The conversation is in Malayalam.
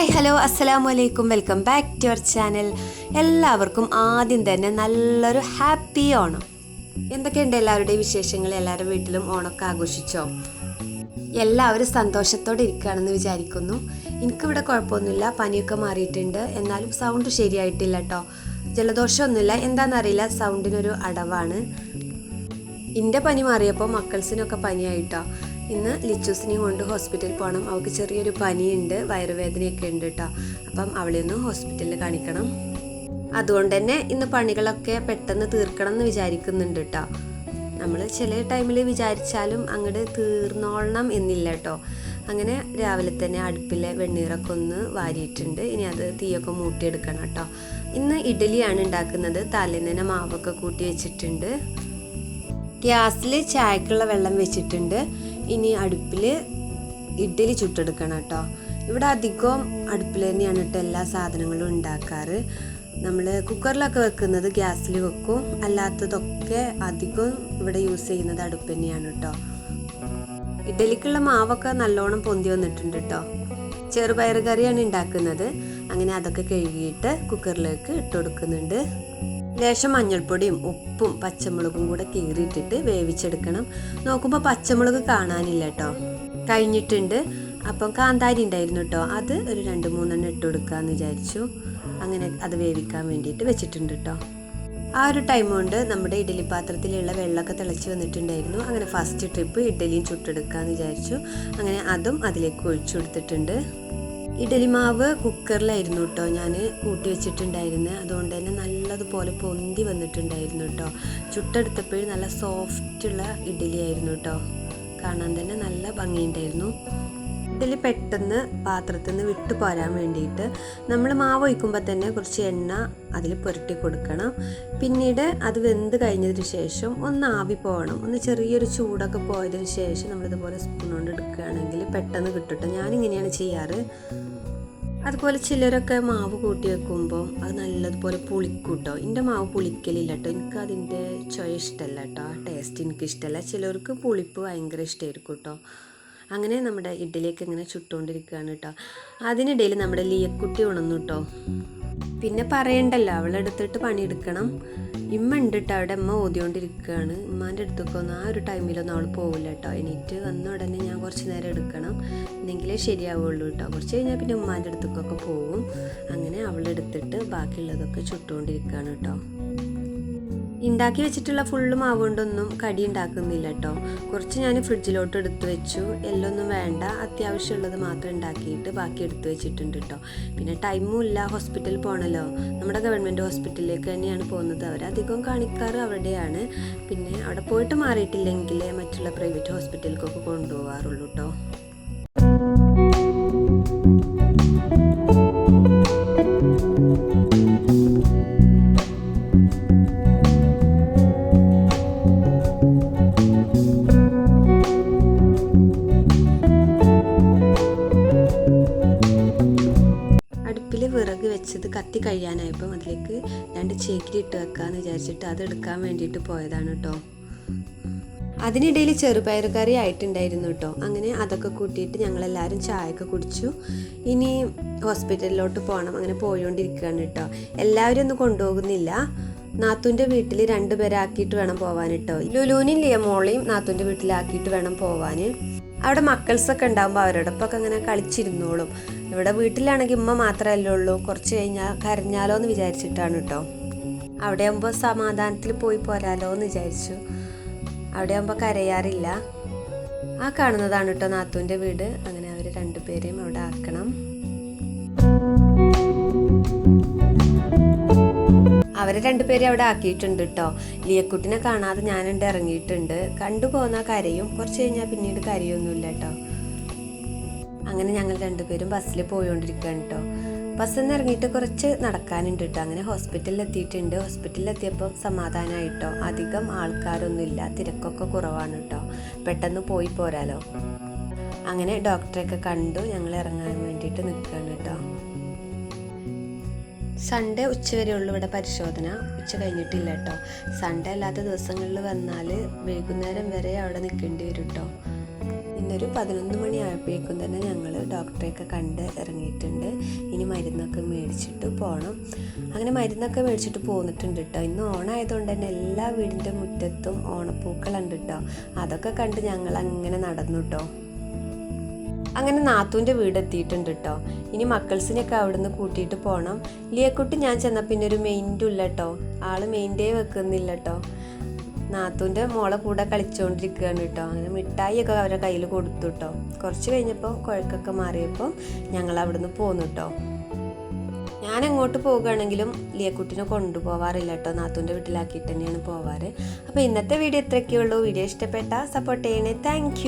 ഹായ് ഹലോ അസ്സലാമു അലൈക്കും welcome back to your channel എല്ലാവർക്കും ആദ്യം തന്നെ നല്ലൊരു ഹാപ്പി ഓണം. എന്തൊക്കെയുണ്ട് എല്ലാവരുടെയും വിശേഷങ്ങൾ? എല്ലാവരുടെ വീട്ടിലും ഓണമൊക്കെ ആഘോഷിച്ചോ? എല്ലാവരും സന്തോഷത്തോടെ ഇരിക്കുകയാണെന്ന് വിചാരിക്കുന്നു. എനിക്കിവിടെ കുഴപ്പമൊന്നുമില്ല. പനിയൊക്കെ മാറിയിട്ടുണ്ട്. എന്നാലും സൗണ്ട് ശരിയായിട്ടില്ല കേട്ടോ ജലദോഷമൊന്നുമില്ല. എന്താണെന്നറിയില്ല. സൗണ്ടിനൊരു അടവാണ്. എന്റെ പനി മാറിയപ്പോൾ മക്കൾസിനൊക്കെ പനിയായിട്ടോ. ഇന്ന് ലിച്ചൂസിനെയും കൊണ്ട് ഹോസ്പിറ്റലിൽ പോകണം. അവൾക്ക് ചെറിയൊരു പനിയുണ്ട് വയറുവേദനയൊക്കെ ഉണ്ട് കേട്ടോ അപ്പം അവളെ ഒന്ന് ഹോസ്പിറ്റലിൽ കാണിക്കണം. അതുകൊണ്ട് തന്നെ ഇന്ന് പണികളൊക്കെ പെട്ടെന്ന് തീർക്കണം എന്ന് വിചാരിക്കുന്നുണ്ട് കേട്ടോ നമ്മൾ ചില ടൈമിൽ വിചാരിച്ചാലും അങ്ങോട്ട് തീർന്നോളണം എന്നില്ല കേട്ടോ അങ്ങനെ രാവിലെ തന്നെ അടുപ്പിലെ വെണ്ണീറൊക്കെ ഒന്ന് വാരിയിട്ടുണ്ട്. ഇനി അത് തീയൊക്കെ മൂട്ടിയെടുക്കണം കേട്ടോ ഇന്ന് ഇഡലിയാണ് ഉണ്ടാക്കുന്നത്. തലേന്ന് തന്നെ മാവൊക്കെ കൂട്ടി വെച്ചിട്ടുണ്ട്. ഗ്യാസിൽ ചായക്കുള്ള വെള്ളം വെച്ചിട്ടുണ്ട്. ഇനി അടുപ്പിൽ ഇഡ്ഡലി ചുട്ടെടുക്കണം കേട്ടോ. ഇവിടെ അധികവും അടുപ്പിൽ തന്നെയാണ് കേട്ടോ എല്ലാ സാധനങ്ങളും ഉണ്ടാക്കാറ്. നമ്മൾ കുക്കറിലൊക്കെ വെക്കുന്നത് ഗ്യാസിൽ വെക്കും. അല്ലാത്തതൊക്കെ അധികം ഇവിടെ യൂസ് ചെയ്യുന്നത് അടുപ്പ് തന്നെയാണ് കേട്ടോ. ഇഡ്ഡലിക്കുള്ള മാവൊക്കെ നല്ലോണം പൊന്തി വന്നിട്ടുണ്ട് കേട്ടോ. ചെറുപയർ കറിയാണ് ഉണ്ടാക്കുന്നത്. അങ്ങനെ അതൊക്കെ കഴുകിയിട്ട് കുക്കറിലേക്ക് ഇട്ട് കൊടുക്കുന്നുണ്ട്. ലേശം മഞ്ഞൾപ്പൊടിയും ഉപ്പും പച്ചമുളകും കൂടെ കീറിയിട്ടിട്ട് വേവിച്ചെടുക്കണം. നോക്കുമ്പോൾ പച്ചമുളക് കാണാനില്ല കേട്ടോ കഴിഞ്ഞിട്ടുണ്ട്. അപ്പം കാന്താരി ഉണ്ടായിരുന്നു കേട്ടോ അത് ഒരു രണ്ട് മൂന്നെണ്ണം ഇട്ട് കൊടുക്കാമെന്ന് വിചാരിച്ചു. അങ്ങനെ അത് വേവിക്കാൻ വേണ്ടിയിട്ട് വെച്ചിട്ടുണ്ട് കേട്ടോ ആ ഒരു ടൈം കൊണ്ട് നമ്മുടെ ഇഡലി പാത്രത്തിലുള്ള വെള്ളമൊക്കെ തിളച്ച് വന്നിട്ടുണ്ടായിരുന്നു. അങ്ങനെ ഫസ്റ്റ് ട്രിപ്പ് ഇഡലിയും ചുട്ടെടുക്കാമെന്ന് വിചാരിച്ചു. അങ്ങനെ അതും അതിലേക്ക് ഒഴിച്ചു കൊടുത്തിട്ടുണ്ട്. ഇഡലി മാവ് കുക്കറിലായിരുന്നു കേട്ടോ ഞാൻ കൂട്ടി വെച്ചിട്ടുണ്ടായിരുന്നത് അതുകൊണ്ട് തന്നെ നല്ലതുപോലെ പൊന്തി വന്നിട്ടുണ്ടായിരുന്നു കേട്ടോ ചുട്ടെടുത്തപ്പോഴും നല്ല സോഫ്റ്റുള്ള ഇഡ്ഡലി ആയിരുന്നു കേട്ടോ കാണാൻ തന്നെ നല്ല ഭംഗിയുണ്ടായിരുന്നു. ഇഡ്ഡലി പെട്ടെന്ന് പാത്രത്തിൽ നിന്ന് വിട്ടു പോരാൻ വേണ്ടിയിട്ട് നമ്മൾ മാവ് ഒഴിക്കുമ്പോൾ തന്നെ കുറച്ച് എണ്ണ അതിൽ പുരട്ടി കൊടുക്കണം. പിന്നീട് അത് വെന്ത് കഴിഞ്ഞതിന് ശേഷം ഒന്ന് ആവി പോകണം. ഒന്ന് ചെറിയൊരു ചൂടൊക്കെ പോയതിന് ശേഷം നമ്മളിതുപോലെ സ്പൂൺ കൊണ്ട് എടുക്കുകയാണെങ്കിൽ പെട്ടെന്ന് കിട്ടും ഞാനിങ്ങനെയാണ് ചെയ്യാറ്. അതുപോലെ ചിലരൊക്കെ മാവ് കൂട്ടി വെക്കുമ്പോൾ അത് നല്ലതുപോലെ പുളിക്കൂട്ടോ. എന്റെ മാവ് പുളിക്കലില്ല കേട്ടോ എനിക്ക് അതിന്റെ ചൊയ ഇഷ്ടമല്ല കേട്ടോ ആ ടേസ്റ്റ് എനിക്ക് ഇഷ്ടമല്ല ചിലർക്ക് പുളിപ്പ് ഭയങ്കര ഇഷ്ടമായിരിക്കും കേട്ടോ അങ്ങനെ നമ്മുടെ ഇഡ്ഡലിയൊക്കെ ഇങ്ങനെ ചുട്ടുകൊണ്ടിരിക്കുകയാണ് കേട്ടോ അതിനിടയിൽ നമ്മുടെ ലിയക്കുട്ടി ഉണന്നു കേട്ടോ പിന്നെ പറയണ്ടല്ലോ അവളെടുത്തിട്ട് പണിയെടുക്കണം. ഇമ്മ ഉണ്ട് കേട്ടോ അവിടെ അമ്മ ഓതിക്കൊണ്ടിരിക്കുകയാണ് ഉമ്മാന്റെ അടുത്തൊക്കെ ഒന്നും ആ ഒരു ടൈമിലൊന്നും അവൾ പോവില്ല കേട്ടോ. എണീറ്റ് വന്ന ഉടനെ ഞാൻ കുറച്ച് നേരം എടുക്കണം. എന്നെങ്കിലേ ശരിയാവുള്ളൂ കേട്ടോ. കുറച്ച് കഴിഞ്ഞാൽ പിന്നെ ഉമ്മാന്റെ അടുത്തൊക്കെ പോവും. അങ്ങനെ അവളെടുത്തിട്ട് ബാക്കിയുള്ളതൊക്കെ ചുട്ടുകൊണ്ടിരിക്കുകയാണ് കേട്ടോ. ഉണ്ടാക്കി വെച്ചിട്ടുള്ള ഫുള്ള് മാവ് കൊണ്ടൊന്നും കടി ഉണ്ടാക്കുന്നില്ല കേട്ടോ കുറച്ച് ഞാൻ ഫ്രിഡ്ജിലോട്ട് എടുത്തു വെച്ചു. എല്ലൊന്നും വേണ്ട. അത്യാവശ്യമുള്ളത് മാത്രം ഉണ്ടാക്കിയിട്ട് ബാക്കി എടുത്തു വെച്ചിട്ടുണ്ട് കേട്ടോ പിന്നെ ടൈമും ഇല്ല. ഹോസ്പിറ്റലിൽ പോകണമല്ലോ നമ്മുടെ ഗവൺമെന്റ് ഹോസ്പിറ്റലിലേക്ക് തന്നെയാണ് പോകുന്നത്. അധികം കാണിക്കാറ് അവിടെയാണ്. പിന്നെ അവിടെ പോയിട്ട് മാറിയിട്ടില്ലെങ്കിൽ മറ്റുള്ള പ്രൈവറ്റ് ഹോസ്പിറ്റലിലേക്കൊക്കെ കൊണ്ടുപോകാറുള്ളൂ കേട്ടോ വെച്ചത് കത്തി കഴിയാനായപ്പം അതിലേക്ക് രണ്ട് ചേക്കിരി ഇട്ട് വെക്കാമെന്ന് വിചാരിച്ചിട്ട് അത് എടുക്കാൻ വേണ്ടിയിട്ട് പോയതാണ് കേട്ടോ അതിനിടയിൽ ചെറുപയർ കറി ആയിട്ടുണ്ടായിരുന്നു കേട്ടോ അങ്ങനെ അതൊക്കെ കൂട്ടിയിട്ട് ഞങ്ങളെല്ലാവരും ചായയൊക്കെ കുടിച്ചു. ഇനി ഹോസ്പിറ്റലിലോട്ട് പോകണം അങ്ങനെ പോയോണ്ടിരിക്കുകയാണ് കേട്ടോ എല്ലാവരും ഒന്നും കൊണ്ടുപോകുന്നില്ല. നാത്തുന്റെ വീട്ടിൽ രണ്ടുപേരാക്കിയിട്ട് വേണം പോവാൻ കേട്ടോ ലുലൂനും ലിയമോളയും നാത്തുന്റെ വീട്ടിലാക്കിയിട്ട് വേണം പോവാൻ അവിടെ മക്കൾസൊക്കെ ഉണ്ടാകുമ്പോൾ അവരോടൊപ്പം അങ്ങനെ കളിച്ചിരുന്നോളും. ഇവിടെ വീട്ടിലാണെങ്കിൽ ഉമ്മ മാത്രമല്ലേ ഉള്ളൂ. കുറച്ച് കഴിഞ്ഞാൽ കരഞ്ഞാലോ എന്ന് വിചാരിച്ചിട്ടാണ് കേട്ടോ. അവിടെ ആകുമ്പോൾ സമാധാനത്തിൽ പോയി പോരാലോ എന്ന് വിചാരിച്ചു. അവിടെ ആകുമ്പോൾ കരയാറില്ല. ആ കാണുന്നതാണ് കേട്ടോ നാത്തൂന്റെ വീട്. അങ്ങനെ അവർ രണ്ടുപേരെയും അവിടെ ആക്കണം. അവരെ രണ്ടുപേരെ അവിടെ ആക്കിയിട്ടുണ്ട് കേട്ടോ. ലിയക്കുട്ടിനെ കാണാതെ ഞാനുണ്ട് ഇറങ്ങിയിട്ടുണ്ട്. കണ്ടു പോന്ന കരയും. കുറച്ച് കഴിഞ്ഞാൽ പിന്നീട് കരയൊന്നുമില്ല കേട്ടോ. അങ്ങനെ ഞങ്ങൾ രണ്ടുപേരും ബസ്സിൽ പോയോണ്ടിരിക്കുകയാണ് കേട്ടോ ബസ്സിൽ നിന്ന് ഇറങ്ങിയിട്ട് കുറച്ച് നടക്കാനുണ്ട് കേട്ടോ അങ്ങനെ ഹോസ്പിറ്റലിൽ എത്തിയിട്ടുണ്ട്. ഹോസ്പിറ്റലിൽ എത്തിയപ്പോൾ സമാധാനമായിട്ടോ അധികം ആൾക്കാരൊന്നുമില്ല തിരക്കൊക്കെ കുറവാണ് കേട്ടോ പെട്ടെന്ന് പോയി പോരാലോ. അങ്ങനെ ഡോക്ടറെയൊക്കെ കണ്ടു. ഞങ്ങൾ ഇറങ്ങാൻ വേണ്ടിയിട്ട് നിൽക്കുകയാണ് കേട്ടോ സൺഡേ ഉച്ച വരെ ഉള്ളൂ ഇവിടെ പരിശോധന. ഉച്ച കഴിഞ്ഞിട്ടില്ല കേട്ടോ സൺഡേ അല്ലാത്ത ദിവസങ്ങളിൽ വന്നാൽ വൈകുന്നേരം വരെ അവിടെ നിൽക്കേണ്ടി വരും കേട്ടോ പിന്നെ ഒരു പതിനൊന്ന് മണി ആയപ്പോഴേക്കും തന്നെ ഞങ്ങൾ ഡോക്ടറെയൊക്കെ കണ്ട് ഇറങ്ങിയിട്ടുണ്ട്. ഇനി മരുന്നൊക്കെ മേടിച്ചിട്ട് പോകണം അങ്ങനെ മരുന്നൊക്കെ മേടിച്ചിട്ട് പോന്നിട്ടുണ്ട് കേട്ടോ ഇന്ന് ഓണായതുകൊണ്ട് തന്നെ എല്ലാ വീടിന്റെ മുറ്റത്തും ഓണപ്പൂക്കളുണ്ട് കേട്ടോ അതൊക്കെ കണ്ട് ഞങ്ങൾ അങ്ങനെ നടന്നു കേട്ടോ അങ്ങനെ നാത്തൂന്റെ വീട് എത്തിയിട്ടുണ്ട് കേട്ടോ ഇനി മക്കൾസിനെയൊക്കെ അവിടുന്ന് കൂട്ടിയിട്ട് പോകണം ലിയക്കുട്ടി ഞാൻ ചെന്നപ്പോൾ പിന്നെ ഒരു മെയിന്റെ ഉള്ള കേട്ടോ ആൾ മെയിന്റെ വെക്കുന്നില്ല കേട്ടോ നാത്തൂന്റെ മോളെ കൂടെ കളിച്ചുകൊണ്ടിരിക്കുകയാണ് കേട്ടോ. അങ്ങനെ മിഠായിയൊക്കെ അവരുടെ കയ്യിൽ കൊടുത്തു കേട്ടോ. കുറച്ച് കഴിഞ്ഞപ്പോൾ കുഴക്കൊക്കെ മാറിയപ്പോൾ ഞങ്ങൾ അവിടുന്ന് പോന്നു കേട്ടോ. ഞാൻ എങ്ങോട്ട് പോകുകയാണെങ്കിലും ലിയക്കുട്ടിനെ കൊണ്ടുപോവാറില്ല കേട്ടോ. നാത്തൂന്റെ വീട്ടിലാക്കിയിട്ട് തന്നെയാണ് പോവാറ്. അപ്പോൾ ഇന്നത്തെ വീഡിയോ ഇത്രയൊക്കെയുള്ളൂ വീഡിയോ ഇഷ്ടപ്പെട്ട സപ്പോർട്ട് ചെയ്യണേ. താങ്ക്